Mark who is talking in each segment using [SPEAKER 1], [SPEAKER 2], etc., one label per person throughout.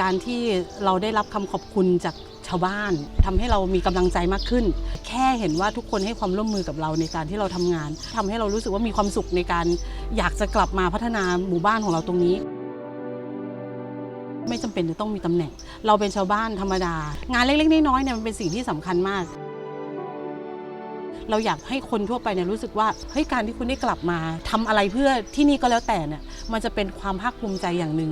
[SPEAKER 1] การที่เราได้รับคำขอบคุณจากชาวบ้านทำให้เรามีกำลังใจมากขึ้น แค่เห็นว่าทุกคนให้ความร่วมมือกับเราในการที่เราทำงานทำให้เรารู้สึกว่ามีความสุขในการอยากจะกลับมาพัฒนาหมู่บ้านของเราตรงนี้ ไม่จำเป็นจะต้องมีตำแหน่ง เราเป็นชาวบ้านธรรมดา งานเล็กๆน้อยๆเนี่ยมันเป็นสิ่งที่สำคัญมาก เราอยากให้คนทั่วไปเนี่ยรู้สึกว่าเฮ้ยการที่คุณได้กลับมาทำอะไรเพื่อที่นี่ก็แล้วแต่เนี่ยมันจะเป็นความภาคภูมิใจอย่างหนึ่ง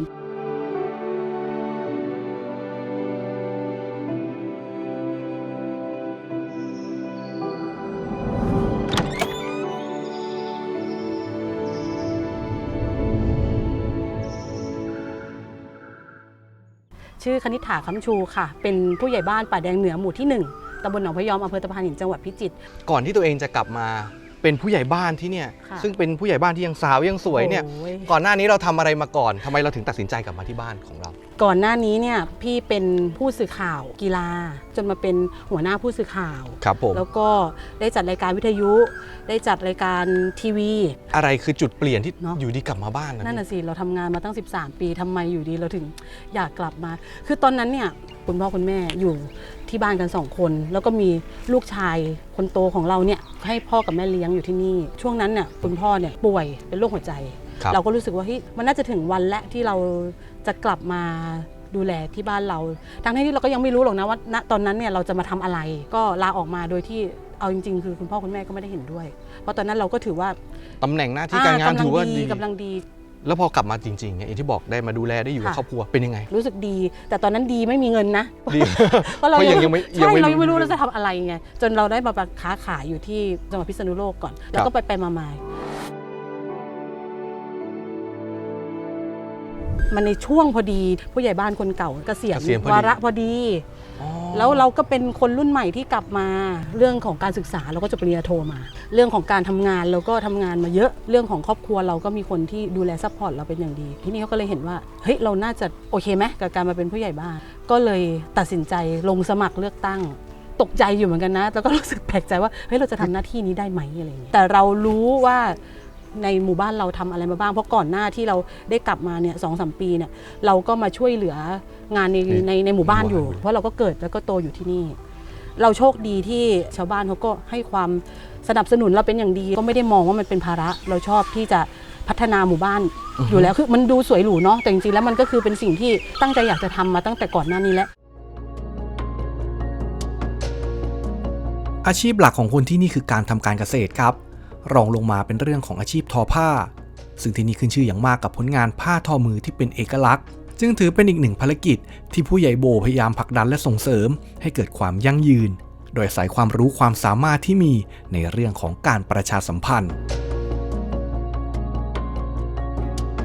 [SPEAKER 1] ชื่อคณิษฐาคำชูค่ะ เป็นผู้ใหญ่บ้านป่าแดงเหนือหมู่ที่ 1ตำบลหนองพยอมอำเภอตะพานหินจังหวัดพิจิตร
[SPEAKER 2] ก่อนที่ตัวเองจะกลับมา เป็นผู้ใหญ่บ้านที่เนี่ย
[SPEAKER 1] ค่ะ
[SPEAKER 2] ซึ่งเป็นผู้ใหญ่บ้านที่ยังสาวยังสวยเนี่ย
[SPEAKER 1] โอ้ย
[SPEAKER 2] ก่อนหน้านี้เราทำอะไรมาก่อนทำไมเราถึงตัดสินใจกลับมาที่บ้านของเรา
[SPEAKER 1] ก่อนหน้านี้เนี่ยพี่เป็นผู้สื่อข่าวกีฬา จนมาเป็นหัวหน้าผู้สื่อข่าว
[SPEAKER 2] ครับผม
[SPEAKER 1] แล้วก็ได้จัดรายการวิทยุ ได้จัดรายการทีวี
[SPEAKER 2] อะไรคือจุดเปลี่ยนที่
[SPEAKER 1] เนอะ
[SPEAKER 2] อยู่ดีกลับมาบ้านนะ
[SPEAKER 1] นั่น
[SPEAKER 2] พี่
[SPEAKER 1] น่ะสิ เราทำงานมาตั้ง 13 ปีทำไมอยู่ดีเราถึงอยากกลับมา คือตอนนั้นเนี่ยคุณพ่อคุณแม่อยู่ ที่บ้านกันสองคน แล้วก็มีลูกชายคนโตของเราเนี่ยให้พ่อกับแม่เลี้ยงอยู่ที่นี่ ช่วงนั้นเนี่ยคุณพ่อเนี่ยป่วยเป็นโรคหัวใจ
[SPEAKER 2] ครับ
[SPEAKER 1] เราก็รู้สึกว่าเฮ้ยมันน่าจะถึงวันและที่เราจะกลับมาดูแลที่บ้านเรา ทั้งที่เราก็ยังไม่รู้หรอกนะว่าณตอนนั้นเนี่ยเราจะมาทำอะไร ก็ลาออกมาโดยที่เอาจริง ๆ คือคุณพ่อคุณแม่ก็ไม่ได้เห็นด้วย เพราะตอนนั้นเราก็ถือว่า
[SPEAKER 2] ตำแหน่งหน้าที่การงาน
[SPEAKER 1] อ่
[SPEAKER 2] ถือว่าำ
[SPEAKER 1] ลั
[SPEAKER 2] ดี
[SPEAKER 1] กำลังดี
[SPEAKER 2] แล้วพอกลับมาจริงๆเนี่ยอย่างที่บอกได้มาดูแลได้อยู่กับ
[SPEAKER 1] ค่ะ
[SPEAKER 2] ครอบครัวเป็นยังไง
[SPEAKER 1] รู้สึกดี แต่ตอนนั้นดีไม่มีเงินนะ
[SPEAKER 2] ดี
[SPEAKER 1] เพราะเรา
[SPEAKER 2] เพราะยังยังไม่ยัง
[SPEAKER 1] ใช่
[SPEAKER 2] ไม่
[SPEAKER 1] เรายังไม่
[SPEAKER 2] รู้
[SPEAKER 1] รู้เราจะทำอะไรไงจนเราได้มาค้าขายอยู่ที่จังหวัดพิษณุโลกก่อน แล้ว
[SPEAKER 2] ครั
[SPEAKER 1] ก็
[SPEAKER 2] บ
[SPEAKER 1] ไปไปมามามันในช่วงพอดีผู้ใหญ่บ้านคนเก่าเกษียณ
[SPEAKER 2] เกษียณพอดี
[SPEAKER 1] วาระพอดี
[SPEAKER 2] อ๋อ
[SPEAKER 1] แล้วเราก็เป็นคนรุ่นใหม่ที่กลับมา เรื่องของการศึกษาเราก็จบปริญญาโทมา เรื่องของการทำงานเราก็ทำงานมาเยอะ เรื่องของครอบครัวเราก็มีคนที่ดูแลซัพพอร์ตเราเป็นอย่างดี ที่นี่เขาก็เลยเห็นว่า เฮ้ย เราน่าจะโอเคไหมกับการมาเป็นผู้ใหญ่บ้าน ก็เลยตัดสินใจลงสมัครเลือกตั้งตกใจอยู่เหมือนกันนะ แล้วก็รู้สึกแปลกใจว่า เฮ้ย เราจะทำหน้าที่นี้ได้ไหมอะไรอย่างเงี้ย แต่เรารู้ว่า ในหมู่บ้านเราทำอะไรมาบ้าง เพราะก่อนหน้าที่เราได้กลับมาเนี่ยสองสามปีเนี่ยเราก็มาช่วยเหลืองานในในในหมู่บ้านอยู่ เพราะเราก็เกิดแล้วก็โตอยู่ที่นี่ เราโชคดีที่ชาวบ้านเขาก็ให้ความสนับสนุนเราเป็นอย่างดี ก็ไม่ได้มองว่ามันเป็นภาระเราชอบที่จะพัฒนาหมู่บ้านอยู่แล้วคือมันดูสวยหรูเนาะแต่จริงๆแล้วมันก็คือเป็นสิ่งที่ตั้งใจอยากจะทำมาตั้งแต่ก่อนหน้านี้แล้ว
[SPEAKER 3] อาชีพหลักของคนที่นี่คือการทำการเกษตรครับ รองลงมาเป็นเรื่องของอาชีพทอผ้า ซึ่งที่นี่ขึ้นชื่ออย่างมากกับผลงานผ้าทอมือที่เป็นเอกลักษณ์ จึงถือเป็นอีกหนึ่งภารกิจ ที่ผู้ใหญ่โบพยายามผลักดันและส่งเสริม ให้เกิดความยั่งยืน โดยอาศัยความรู้ความสามารถที่มีในเรื่องของการประชาสัมพันธ์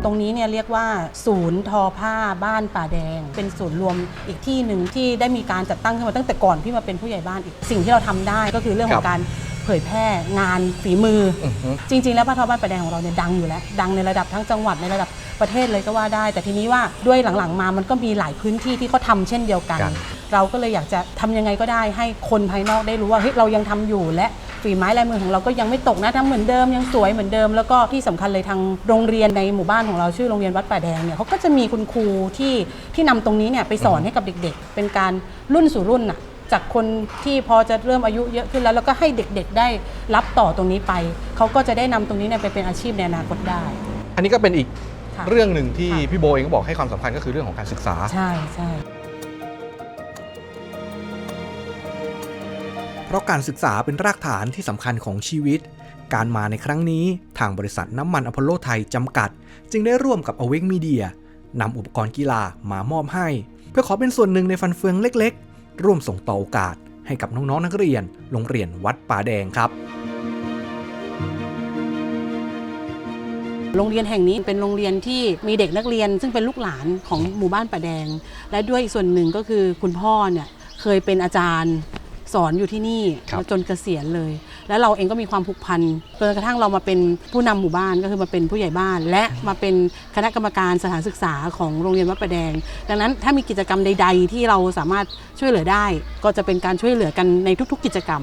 [SPEAKER 1] ตรงนี้เนี่ยเรียกว่า ศูนย์ทอผ้าบ้านป่าแดง เป็นศูนย์รวมอีกที่หนึ่งที่ได้มีการจัดตั้งขึ้นมาตั้งแต่ก่อนที่มาเป็นผู้ใหญ่บ้านอีกสิ่งที่เราทำได้ก็คือเรื่องข
[SPEAKER 2] ครั
[SPEAKER 1] อง
[SPEAKER 2] บ
[SPEAKER 1] การ เผยแพร่งานฝีมืออ
[SPEAKER 2] อือฮึ
[SPEAKER 1] จริง ๆ แล้วผ้าทอบ้านป่าแดงของเราเนี่ยดังอยู่แล้ว ดังในระดับทั้งจังหวัดในระดับประเทศเลยก็ว่าได้ แต่ทีนี้ว่าด้วยหลังๆมามันก็มีหลายพื้นที่ที่เขาทำเช่นเดียวกัน
[SPEAKER 2] กัน
[SPEAKER 1] เราก็เลยอยากจะทำยังไงก็ได้ ให้คนภายนอกได้รู้ว่าเฮ้ยเรายังทำอยู่และฝีไม้ลายมือของเราก็ยังไม่ตกนะทำเหมือนเดิมยังสวยเหมือนเดิม แล้วก็ที่สำคัญเลยทางโรงเรียนในหมู่บ้านของเราชื่อโรงเรียนวัดป่าแดงเนี่ยเขาก็จะมีคุณครูที่ที่นำตรงนี้เนี่ยไปสอนให้กับเด็ก ๆ เป็นการรุ่นสู่รุ่นน่ะ จากคนที่พอจะเริ่มอายุเยอะขึ้นแล้ว แล้วก็ให้เด็กๆได้รับต่อตรงนี้ไป เขาก็จะได้นำตรงนี้เนี่ยไปเป็นอาชีพในอนาคตได้
[SPEAKER 2] อันนี้ก็เป็นอีก
[SPEAKER 1] ค่ะ
[SPEAKER 2] เรื่องหนึ่งที่
[SPEAKER 1] ค่ะ
[SPEAKER 2] พี่โบเองก็บอกให้ความสำคัญก็คือเรื่องของการศึกษา
[SPEAKER 1] ใช่ใช่
[SPEAKER 3] เพราะการศึกษาเป็นรากฐานที่สำคัญของชีวิต การมาในครั้งนี้ทางบริษัทน้ำมันอพอลโลไทยจำกัด จึงได้ร่วมกับ a w a k e Media นำอุปกรณ์กีฬามามอบให้ เพื่อขอเป็นส่วนหนึ่งในฟันเฟืองเล็กๆ ร่วมส่งต่อโอกาสให้กับน้องๆนักเรียน โรงเรียนวัดป่าแดงครับ
[SPEAKER 1] โรงเรียนแห่งนี้เป็นโรงเรียนที่มีเด็กนักเรียน ซึ่งเป็นลูกหลานของหมู่บ้านป่าแดง และด้วยอีกส่วนหนึ่งก็คือคุณพ่อเนี่ยเคยเป็นอาจารย์ สอนอยู่ที่นี่
[SPEAKER 2] ครับ
[SPEAKER 1] จนเกษียณเลย แล้วเราเองก็มีความผูกพันจนกระทั่งเรามาเป็นผู้นำหมู่บ้านก็คือมาเป็นผู้ใหญ่บ้าน และมาเป็นคณะกรรมการสถานศึกษาของโรงเรียนวัดป่าแดง ดังนั้นถ้ามีกิจกรรมใด ๆ ที่เราสามารถช่วยเหลือได้ ก็จะเป็นการช่วยเหลือกันในทุก ๆ กิจกรรม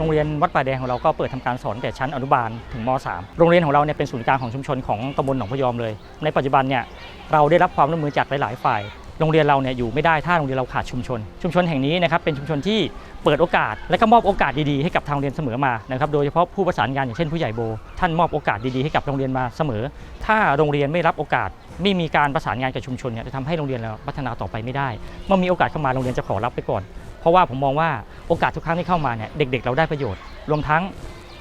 [SPEAKER 4] โรงเรียนวัดป่าแดงของเราก็เปิดทำการสอนแต่ชั้นอนุบาลถึงม .3 โรงเรียนของเราเนี่ยเป็นศูนย์กลางของชุมชนของตำบลหนองพยอมเลย ในปัจจุบันเนี่ยเราได้รับความร่วมมือจากหลาย ๆ ฝ่าย โรงเรียนเราเนี่ยอยู่ไม่ได้ถ้าโรงเรียนเราขาดชุมชน ชุมชนแห่งนี้นะครับเป็นชุมชนที่เปิดโอกาส และก็มอบโอกาสดี ๆ ให้กับทางโรงเรียนเสมอมานะครับโดยเฉพาะผู้ประสานงานอย่างเช่นผู้ใหญ่โบ ท่านมอบโอกาสดี ๆ ให้กับโรงเรียนมาเสมอ ถ้าโรงเรียนไม่รับโอกาสไม่มีการประสานงานกับชุมชนเนี่ยจะทำให้โรงเรียนเราพัฒนาต่อไปไม่ได้ เมื่อมีโอกาสเข้ามาโรงเรียนจะขอรับไปก่อน เพราะว่าผมมองว่าโอกาสทุกครั้งที่เข้ามาเนี่ยเด็กๆ เราได้ประโยชน์ รวมทั้ง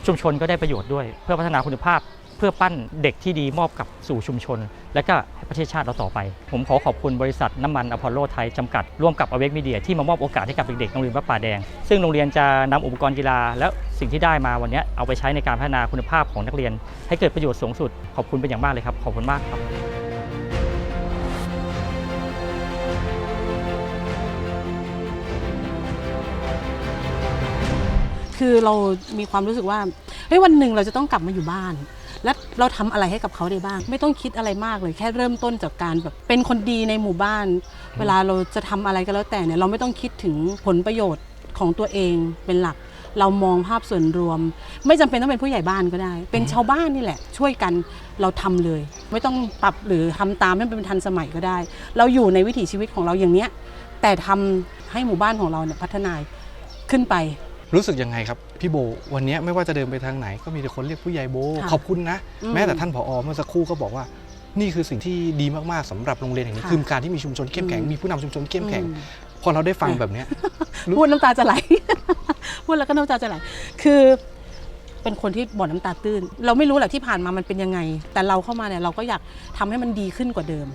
[SPEAKER 4] ชุมชนก็ได้ประโยชน์ด้วย เพื่อพัฒนาคุณภาพ เพื่อปั้นเด็กที่ดีมอบกับสู่ชุมชน และก็ให้ประเทศชาติเราต่อไป ผมขอขอบคุณบริษัทน้ำมันอพอลโลไทยจำกัดร่วมกับอเวกมีเดียที่มามอบโอกาสให้กับเด็กๆโรงเรียนวัดป่าแดง ซึ่งโรงเรียนจะนำอุปกรณ์กีฬา และสิ่งที่ได้มาวันนี้เอาไปใช้ในการพัฒนาคุณภาพของนักเรียน ให้เกิดประโยชน์สูงสุด ขอบคุณเป็นอย่างมากเลยครับขอบคุณมากครับ
[SPEAKER 1] คือเรามีความรู้สึกว่าเฮ้ยวันหนึ่งเราจะต้องกลับมาอยู่บ้าน และเราทำอะไรให้กับเขาได้บ้าง ไม่ต้องคิดอะไรมากเลยแค่เริ่มต้นจากการแบบเป็นคนดีในหมู่บ้าน เวลาเราจะทำอะไรก็แล้วแต่เนี่ยเราไม่ต้องคิดถึงผลประโยชน์ของตัวเองเป็นหลักเรามองภาพส่วนรวม ไม่จำเป็นต้องเป็นผู้ใหญ่บ้านก็ได้ เป็นชาวบ้านนี่แหละ ช่วยกันเราทำเลย ไม่ต้องปรับหรือทำตามให้เป็นทันสมัยก็ได้ เราอยู่ในวิถีชีวิตของเราอย่างเนี้ยแต่ทำให้หมู่บ้านของเราเนี่ยพัฒนาขึ้นไป
[SPEAKER 2] รู้สึกยังไงครับพี่โบวันนี้ไม่ว่าจะเดินไปทางไหนก็มีแต่คนเรียกผู้ใหญ่โบ
[SPEAKER 1] ค่ะ
[SPEAKER 2] ขอบคุณนะ
[SPEAKER 1] อืม
[SPEAKER 2] แม้แต่ท่านผอเมื่อสักครู่ก็บอกว่า นี่คือสิ่งที่ดีมากๆสำหรับโรงเรียนแห่งนี้
[SPEAKER 1] ค่ะ
[SPEAKER 2] คือการที่มีชุมชนเข้มแข็ง
[SPEAKER 1] อืม
[SPEAKER 2] มีผู้นำชุมชนเข้มแข็ง
[SPEAKER 1] อืม
[SPEAKER 2] พอเราได้ฟังแบบเนี้ยรู้
[SPEAKER 1] พูดน้ำตาจะไหลพูดแล้วก็น้ำตาจะไหลคือ เป็นคนที่บ่อน้ำตาตื้น เราไม่รู้แหละที่ผ่านมามันเป็นยังไง แต่เราเข้ามาเนี่ยเราก็อยากทำให้มันดีขึ้นกว่าเดิม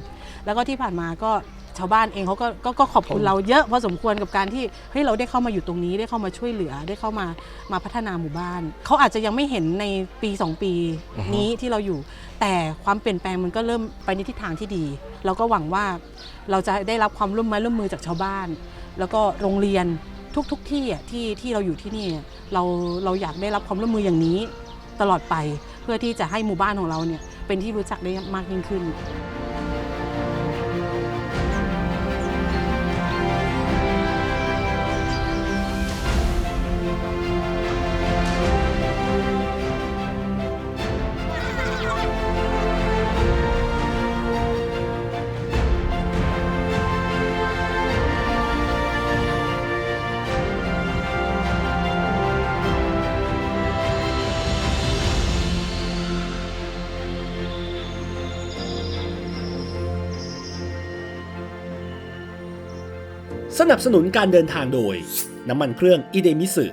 [SPEAKER 1] แล้วก็ที่ผ่านมาก็ชาวบ้านเองเขาก็ก็ก็ขอบคุณเราเยอะพอสมควรกับการที่เฮ้ยเราได้เข้ามาอยู่ตรงนี้ได้เข้ามาช่วยเหลือได้เข้ามามาพัฒนาหมู่บ้าน เขาอาจจะยังไม่เห็นในปี 2 ปี
[SPEAKER 2] อือฮึ
[SPEAKER 1] นี้ที่เราอยู่ แต่ความเปลี่ยนแปลงมันก็เริ่มไปในทิศทางที่ดี เราก็หวังว่าเราจะได้รับความร่วมไม้ร่วมมือจากชาวบ้าน แล้วก็โรงเรียน ทุกๆทที่อะที่ที่เราอยู่ที่นี่เราเราอยากได้รับความร่วมมืออย่างนี้ตลอดไป เพื่อที่จะให้หมู่บ้านของเราเนี่ยเป็นที่รู้จักได้มากยิ่งขึ้น
[SPEAKER 5] สนับสนุนการเดินทางโดย น้ำมันเครื่องอิเดมิสึ